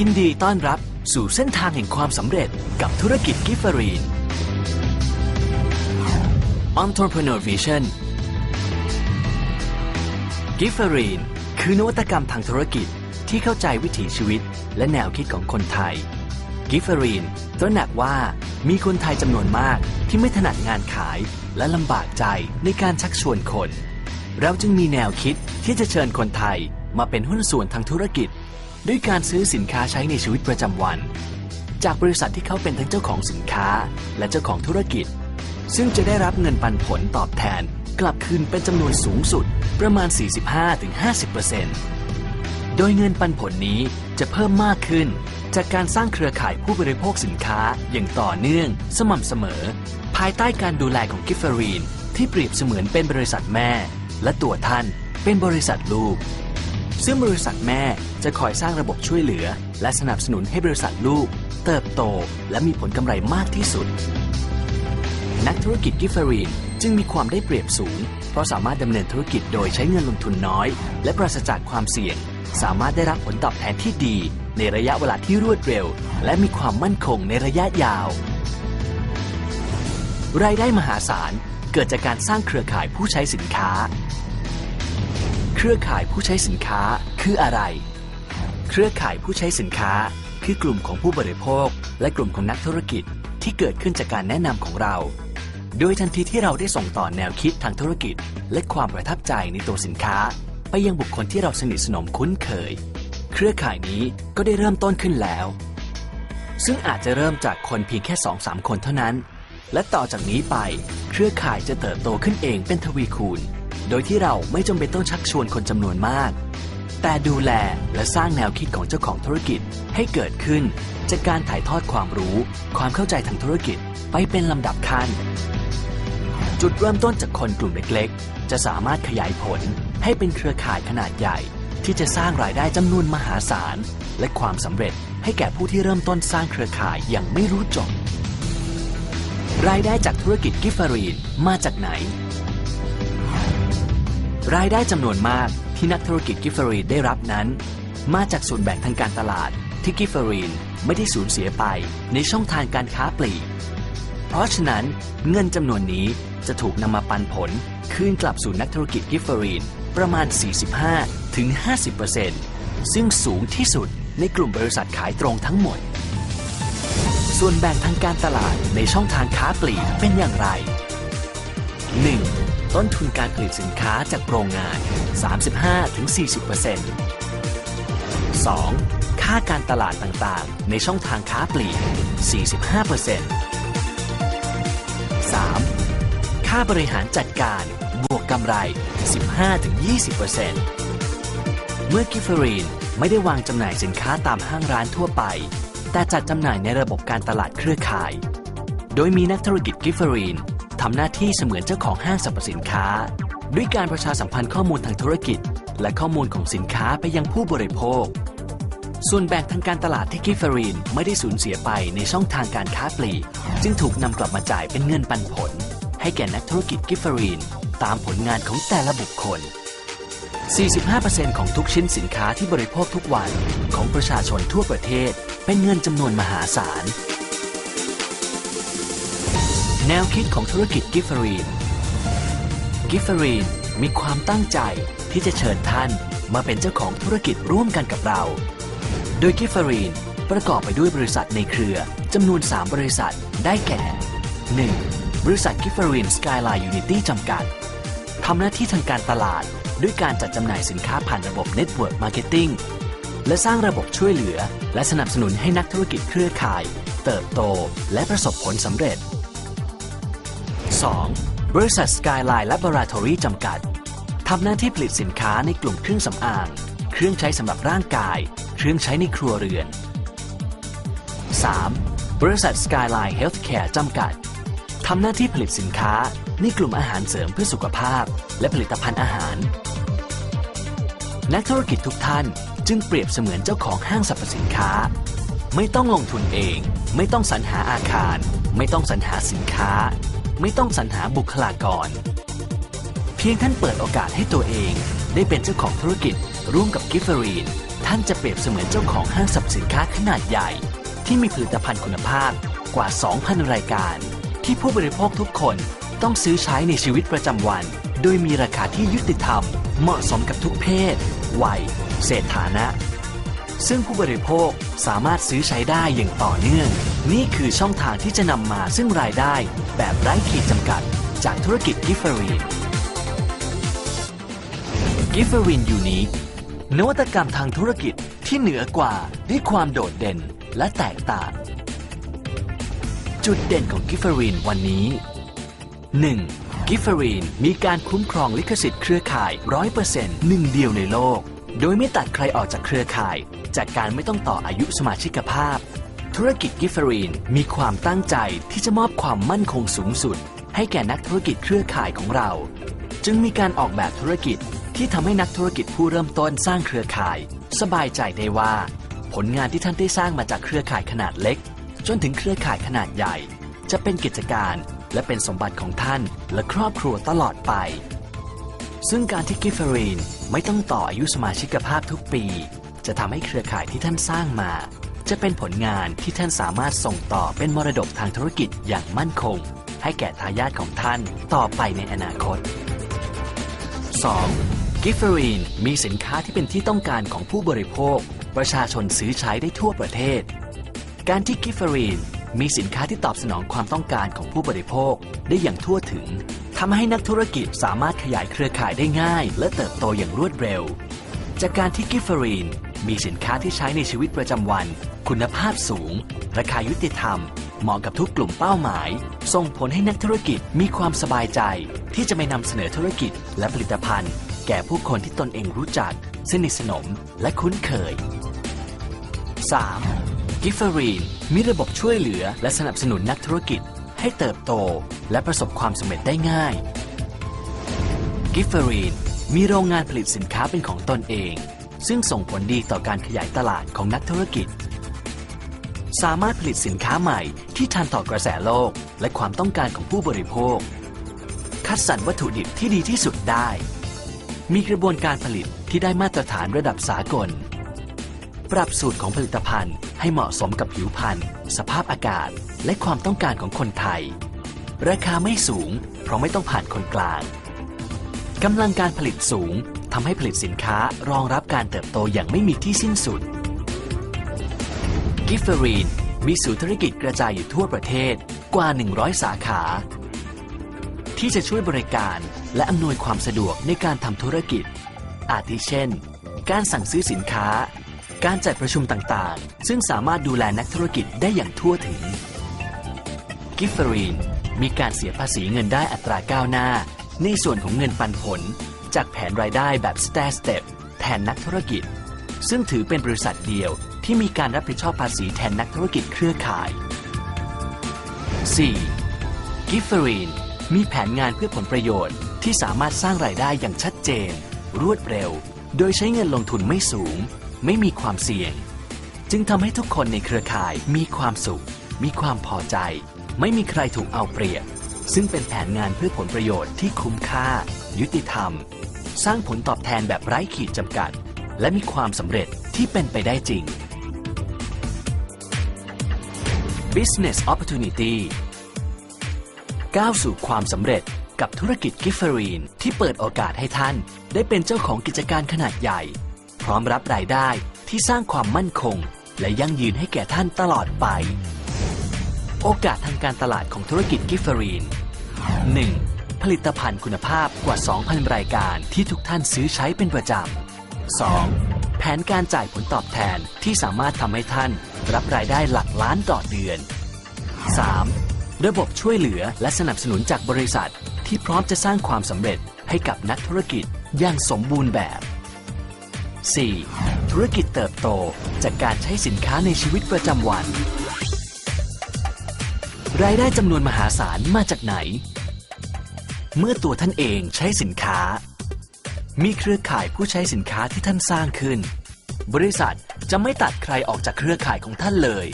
ยินดีต้อนรับสู่เส้นทางแห่งความสำเร็จกับธุรกิจกิฟเฟอรีน Entrepreneur Vision กิฟเฟอรีนคือนวัตกรรมทางธุรกิจที่เข้าใจวิถีชีวิตและแนวคิดของคนไทย กิฟเฟอรีนตระหนักว่ามีคนไทยจำนวนมากที่ไม่ถนัดงานขายและลำบากใจในการชักชวนคน เราจึงมีแนวคิดที่จะเชิญคนไทยมาเป็นหุ้นส่วนทางธุรกิจ ด้วยการซื้อสินค้าใช้ในชีวิตประจำวัน จากบริษัทที่เขาเป็นทั้งเจ้าของสินค้าและเจ้าของธุรกิจ ซึ่งจะได้รับเงินปันผลตอบแทนกลับคืนเป็นจำนวนสูงสุดประมาณ 45-50%โดยเงินปันผลนี้จะเพิ่มมากขึ้น จากการสร้างเครือข่ายผู้บริโภคสินค้าอย่างต่อเนื่อง สม่ำเสมอ ภายใต้การดูแลของกิฟเฟอรีนที่เปรียบเสมือนเป็นบริษัทแม่ และตัวท่านเป็นบริษัทลูก ซึ่งบริษัทแม่จะคอยสร้างระบบช่วยเหลือ และสนับสนุนให้บริษัทลูก เติบโต และมีผลกำไรมากที่สุด นักธุรกิจกิฟเฟอรีนจึงมีความได้เปรียบสูง เพราะสามารถดำเนินธุรกิจโดยใช้เงินลงทุนน้อย และปราศจากความเสี่ยง สามารถได้รับผลตอบแทนที่ดี ในระยะเวลาที่รวดเร็ว และมีความมั่นคงในระยะยาว รายได้มหาศาลเกิดจากการสร้างเครือข่ายผู้ใช้สินค้า เครือข่ายผู้ใช้สินค้าคืออะไร เครือข่ายผู้ใช้สินค้า คือกลุ่มของผู้บริโภค และกลุ่มของนักธุรกิจที่เกิดขึ้นจากการแนะนำของเรา โดยทันทีที่เราได้ส่งต่อแนวคิดทางธุรกิจ และความประทับใจในตัวสินค้า ไปยังบุคคลที่เราสนิทสนมคุ้นเคย เครือข่ายนี้ก็ได้เริ่มต้นขึ้นแล้ว ซึ่งอาจจะเริ่มจากคนเพียงแค่2-3คนเท่านั้น และต่อจากนี้ไป เครือข่ายจะเติบโตขึ้นเองเป็นทวีคูณ โดยที่เราไม่จำเป็นต้องชักชวนคนจำนวนมาก แต่ดูแลและสร้างแนวคิดของเจ้าของธุรกิจให้เกิดขึ้น จากการถ่ายทอดความรู้ ความเข้าใจทางธุรกิจไปเป็นลำดับขั้น จุดเริ่มต้นจากคนกลุ่มเล็กๆ จะสามารถขยายผลให้เป็นเครือข่ายขนาดใหญ่ ที่จะสร้างรายได้จำนวนมหาศาล และความสำเร็จให้แก่ผู้ที่เริ่มต้นสร้างเครือข่ายอย่างไม่รู้จบรายได้จากธุรกิจกิฟฟอรีนมาจากไหน รายได้จำนวนมากที่นักธุรกิจกิฟเฟอรีนได้รับนั้น มาจากส่วนแบ่งทางการตลาดที่กิฟเฟอรีนไม่ได้สูญเสียไปในช่องทางการค้าปลีก เพราะฉะนั้นเงินจำนวนนี้จะถูกนำมาปันผล คืนกลับสู่นักธุรกิจกิฟเฟอรีนประมาณ 45-50%ถึง50ซึ่งสูงที่สุดในกลุ่มบริษัทขายตรงทั้งหมด ส่วนแบ่งทางการตลาดในช่องทางค้าปลีกเป็นอย่างไร ต้นทุนการผลิตสินค้าจากโรงงาน 35-40% 2. ค่าการตลาดต่างๆ ในช่องทางค้าปลีก 45% 3. ค่าบริหารจัดการ บวกกำไร 15-20%เมื่อกิฟเฟอรีนไม่ได้วางจำหน่ายสินค้าตามห้างร้านทั่วไป แต่จัดจำหน่ายในระบบการตลาดเครือข่าย โดยมีนักธุรกิจกิฟเฟอรีน ทำหน้าที่เสมือนเจ้าของห้างสรรพสินค้า ด้วยการประชาสัมพันธ์ข้อมูลทางธุรกิจ และข้อมูลของสินค้าไปยังผู้บริโภค ส่วนแบ่งทางการตลาดที่กิฟเฟอรีนไม่ได้สูญเสียไปในช่องทางการค้าปลีก จึงถูกนำกลับมาจ่ายเป็นเงินปันผล ให้แก่นักธุรกิจกิฟเฟอรีนตามผลงานของแต่ละบุคคล 45%ของทุกชิ้นสินค้าที่บริโภคทุกวันของประชาชนทั่วประเทศเป็นเงินจำนวนมหาศาล แนวคิดของธุรกิจกิฟเฟอรีน กิฟเฟอรีนมีความตั้งใจที่จะเชิญท่านมาเป็นเจ้าของธุรกิจร่วมกันกับเรา โดยกิฟเฟอรีนประกอบไปด้วยบริษัทในเครือจำนวน 3 บริษัทได้แก่ 1. บริษัทกิฟเฟอรีนสกายไลน์ยูนิตี้จำกัดทำหน้าที่ทางการตลาด ด้วยการจัดจำหน่ายสินค้าผ่านระบบ Network Marketing และสร้างระบบช่วยเหลือ และสนับสนุนให้นักธุรกิจเครือข่าย เติบโตและประสบผลสำเร็จ 2. บริษัท Skyline Laboratory จำกัด ทำหน้าที่ผลิตสินค้าในกลุ่มเครื่องสำอาง เครื่องใช้สำหรับร่างกาย เครื่องใช้ในครัวเรือน 3. บริษัท Skyline Healthcare จำกัด ทำหน้าที่ผลิตสินค้าในกลุ่มอาหารเสริมเพื่อสุขภาพ และผลิตภัณฑ์อาหาร นักธุรกิจทุกท่านจึงเปรียบเสมือนเจ้าของห้างสรรพสินค้า ไม่ต้องลงทุนเอง ไม่ต้องสรรหาอาคาร ไม่ต้องสรรหาสินค้า ไม่ต้องสรรหาบุคลากร เพียงท่านเปิดโอกาสให้ตัวเอง ได้เป็นเจ้าของธุรกิจ ร่วมกับกิฟเฟอรีน ท่านจะเปรียบเสมือนเจ้าของห้างสรรพสินค้าขนาดใหญ่ ที่มีผลิตภัณฑ์คุณภาพกว่า 2,000 รายการ ที่ผู้บริโภคทุกคนต้องซื้อใช้ในชีวิตประจำวัน โดยมีราคาที่ยุติธรรม เหมาะสมกับทุกเพศ วัย เศรษฐานะ ซึ่งผู้บริโภคสามารถซื้อใช้ได้อย่างต่อเนื่อง นี่คือช่องทางที่จะนำมาซึ่งรายได้ แบบไร้ขีดจำกัด จากธุรกิจกิฟเฟอรีนกิฟเฟอรีนยูนิคนวัตกรรมทางธุรกิจที่เหนือกว่าด้วยความโดดเด่นและแตกต่าง จุดเด่นของกิฟเฟอรีนวันนี้ 1. กิฟเฟอรีนมีการคุ้มครองลิขสิทธิ์เครือข่าย 100%หนึ่งเดียวในโลก โดยไม่ตัดใครออกจากเครือข่าย จากการไม่ต้องต่ออายุสมาชิกภาพ ธุรกิจกิฟเฟอรีนมีความตั้งใจที่จะมอบความมั่นคงสูงสุด ให้แก่นักธุรกิจเครือข่ายของเรา จึงมีการออกแบบธุรกิจที่ทำให้นักธุรกิจผู้เริ่มต้นสร้างเครือข่าย สบายใจได้ว่า ผลงานที่ท่านได้สร้างมาจากเครือข่ายขนาดเล็ก จนถึงเครือข่ายขนาดใหญ่ จะเป็นกิจการและเป็นสมบัติของท่านและครอบครัวตลอดไป ซึ่งการที่กิฟเฟอรีนไม่ต้องต่ออายุสมาชิกภาพทุกปี จะทำให้เครือข่ายที่ท่านสร้างมา จะเป็นผลงานที่ท่านสามารถส่งต่อเป็นมรดกทางธุรกิจอย่างมั่นคง ให้แก่ทายาทของท่านต่อไปในอนาคต 2. กิฟเฟอรีนมีสินค้าที่เป็นที่ต้องการของผู้บริโภค ประชาชนซื้อใช้ได้ทั่วประเทศ การที่กิฟเฟอรีนมีสินค้าที่ตอบสนองความต้องการของผู้บริโภคได้อย่างทั่วถึงทำให้นักธุรกิจสามารถขยายเครือข่ายได้ง่าย และเติบโตอย่างรวดเร็ว จากการที่กิฟเฟอรีน มีสินค้าที่ใช้ในชีวิตประจำวัน คุณภาพสูง ราคายุติธรรม เหมาะกับทุกกลุ่มเป้าหมาย ส่งผลให้นักธุรกิจมีความสบายใจ ที่จะไปนำเสนอธุรกิจและผลิตภัณฑ์ แก่ผู้คนที่ตนเองรู้จัก สนิทสนมและคุ้นเคย 3. กิฟเฟอรีนมีระบบช่วยเหลือและสนับสนุนนักธุรกิจ ให้เติบโต และประสบความสำเร็จได้ง่าย กิฟเฟอรีนมีโรงงานผลิตสินค้าเป็นของตนเอง ซึ่งส่งผลดีต่อการขยายตลาดของนักธุรกิจ สามารถผลิตสินค้าใหม่ที่ทันต่อกระแสโลก และความต้องการของผู้บริโภค คัดสรรวัตถุดิบที่ดีที่สุดได้ มีกระบวนการผลิตที่ได้มาตรฐานระดับสากล ปรับสูตรของผลิตภัณฑ์ ให้เหมาะสมกับผิวพรรณสภาพอากาศ และความต้องการของคนไทย ราคาไม่สูง เพราะไม่ต้องผ่านคนกลางกำลังการผลิตสูง ทำให้ผลิตสินค้ารองรับการเติบโตอย่างไม่มีที่สิ้นสุด กิฟเฟอรีนมีศูนย์ธุรกิจกระจายอยู่ทั่วประเทศกว่า 100 สาขา ที่จะช่วยบริการและอำนวยความสะดวกในการทำธุรกิจ อาทิเช่น การสั่งซื้อสินค้า การจัดประชุมต่างๆ ซึ่งสามารถดูแลนักธุรกิจได้อย่างทั่วถึง กิฟเฟอรีนมีการเสียภาษีเงินได้อัตราก้าวหน้า ในส่วนของเงินปันผล จากแผนรายได้แบบ Stair Step แทนนักธุรกิจ ซึ่งถือเป็นบริษัทเดียวที่มีการรับผิดชอบภาษีแทนนักธุรกิจเครือข่าย 4. กิฟเฟอรีนมีแผนงานเพื่อผลประโยชน์ที่สามารถสร้างรายได้อย่างชัดเจน รวดเร็ว โดยใช้เงินลงทุนไม่สูง ไม่มีความเสี่ยง จึงทำให้ทุกคนในเครือข่ายมีความสุข มีความพอใจ ไม่มีใครถูกเอาเปรียบ ซึ่งเป็นแผนงานเพื่อผลประโยชน์ที่คุ้มค่า ยุติธรรม สร้างผลตอบแทนแบบไร้ขีดจำกัด และมีความสำเร็จที่เป็นไปได้จริง Business Opportunity ก้าวสู่ความสำเร็จกับธุรกิจกิฟเฟอรีนที่เปิดโอกาสให้ท่าน ได้เป็นเจ้าของกิจการขนาดใหญ่ พร้อมรับรายได้ที่สร้างความมั่นคง และยั่งยืนให้แก่ท่านตลอดไป โอกาสทางการตลาดของธุรกิจกิฟเฟอรีน 1. ผลิตภัณฑ์คุณภาพกว่า 2,000 รายการที่ทุกท่านซื้อใช้เป็นประจำ 2. แผนการจ่ายผลตอบแทนที่สามารถทำให้ท่านรับรายได้หลักล้านต่อเดือน 3. ระบบช่วยเหลือและสนับสนุนจากบริษัท ที่พร้อมจะสร้างความสำเร็จให้กับนักธุรกิจอย่างสมบูรณ์แบบ 4. ธุรกิจเติบโตจากการใช้สินค้าในชีวิตประจำวัน รายได้จำนวนมหาศาลมาจากไหน เมื่อตัวท่านเองใช้สินค้า มีเครือข่ายผู้ใช้สินค้าที่ท่านสร้างขึ้น บริษัทจะไม่ตัดใครออกจากเครือข่ายของท่านเลย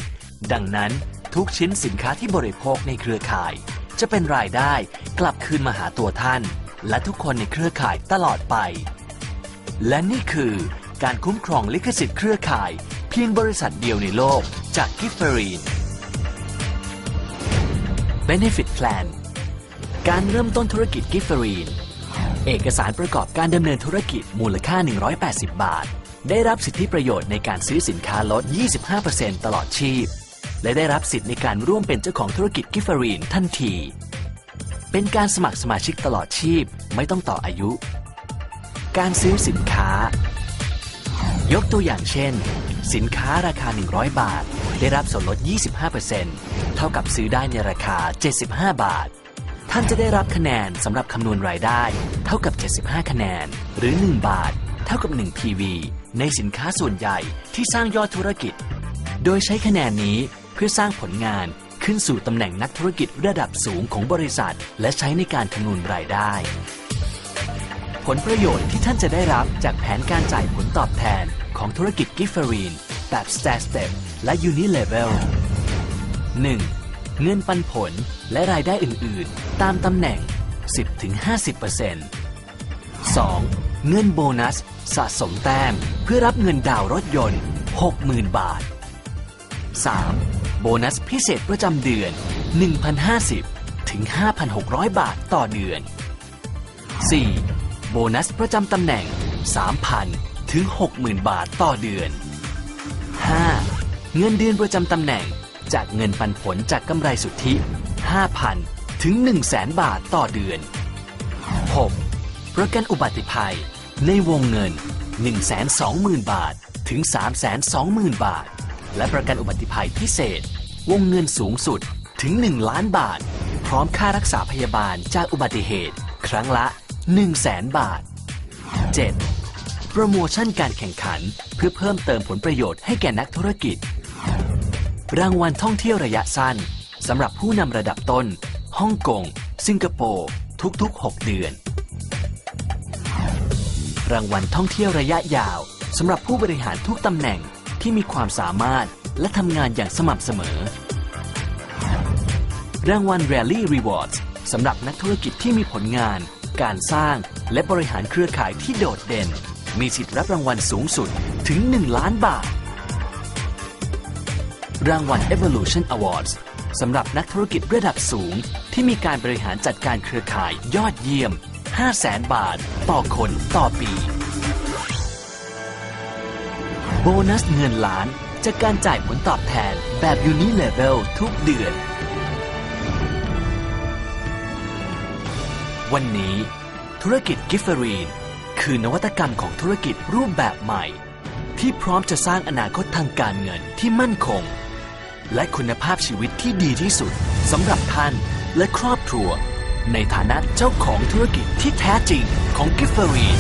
ดังนั้นทุกชิ้นสินค้าที่บริโภคในเครือข่าย จะเป็นรายได้กลับคืนมาหาตัวท่าน และทุกคนในเครือข่ายตลอดไป และนี่คือการคุ้มครองลิขสิทธิ์เครือข่าย เพียงบริษัทเดียวในโลกจากกิฟเฟอรีน Benefit Plan การเริ่มต้นธุรกิจกิฟเฟอรีน เอกสารประกอบการดำเนินธุรกิจมูลค่า 180 บาท ได้รับสิทธิประโยชน์ในการซื้อสินค้าลด 25%ตลอดชีพ และได้รับสิทธิ์ในการร่วมเป็นเจ้าของธุรกิจกิฟเฟอรีนทันที เป็นการสมัครสมาชิกตลอดชีพไม่ต้องต่ออายุ การซื้อสินค้า ยกตัวอย่างเช่น สินค้าราคา 100 บาท ได้รับส่วนลด 25%เท่ากับซื้อได้ในราคา 75 บาท ท่านจะได้รับคะแนนสำหรับคำนวณรายได้ เท่ากับ 75 คะแนน หรือ 1 บาท เท่ากับ 1 PV ในสินค้าส่วนใหญ่ที่สร้างยอดธุรกิจ โดยใช้คะแนนนี้เพื่อสร้างผลงานขึ้นสู่ตำแหน่งนักธุรกิจระดับสูงของบริษัท และใช้ในการคำนวณรายได้ ผลประโยชน์ที่ท่านจะได้รับจากแผนการจ่ายผลตอบแทนของธุรกิจกิฟเฟอรีนแบบ Stair Step และ Unilevel 1. เงินปันผลและรายได้อื่น ๆ ตามตำแหน่ง 10-50% 2. เงินโบนัส สะสมแต้มเพื่อรับเงินดาวน์รถยนต์ 60,000 บาท 3. โบนัสพิเศษประจำเดือน 1,050 ถึง 5,600 บาทต่อเดือน 4. โบนัสประจำตำแหน่ง 3,000 ถึง 60,000 บาทต่อเดือน 5. เงินเดือนประจำตำแหน่ง จากเงินปันผลจากกำไรสุทธิ 5,000 ถึง 100,000 บาทต่อเดือน 6. ประกันอุบัติภัย ในวงเงิน 120,000 บาท ถึง 320,000 บาท และประกันอุบัติภัยพิเศษ วงเงินสูงสุดถึง 1 ล้านบาท พร้อมค่ารักษาพยาบาลจากอุบัติเหตุ ครั้งละ 100,000บาท 7. โปรโมชั่นการแข่งขันเพื่อเพิ่มเติมผลประโยชน์ให้แก่นักธุรกิจ รางวัลท่องเที่ยวระยะสั้นสำหรับผู้นำระดับต้นฮ่องกง สิงคโปร์ทุกๆ 6 เดือน รางวัลท่องเที่ยวระยะยาวสำหรับผู้บริหารทุกตำแหน่งที่มีความสามารถและทำงานอย่างสม่ำเสมอ รางวัล Rally Rewards สำหรับนักธุรกิจที่มีผลงาน การสร้าง และบริหารเครือข่ายที่โดดเด่น มีสิทธิ์รับรางวัลสูงสุดถึง 1 ล้านบาท รางวัล Evolution Awards สำหรับนักธุรกิจระดับสูง ที่มีการบริหารจัดการเครือข่ายยอดเยี่ยม 500,000 บาท ต่อคนต่อปี โบนัสเงินล้านจากการจ่ายผลตอบแทนแบบ Unilevel ทุกเดือน วันนี้ ธุรกิจกิฟเฟอรีน คือนวัตกรรมของธุรกิจรูปแบบใหม่ ที่พร้อมจะสร้างอนาคตทางการเงินที่มั่นคง และคุณภาพชีวิตที่ดีที่สุดสำหรับท่านและครอบครัว ในฐานะเจ้าของธุรกิจที่แท้จริงของกิฟเฟอรีน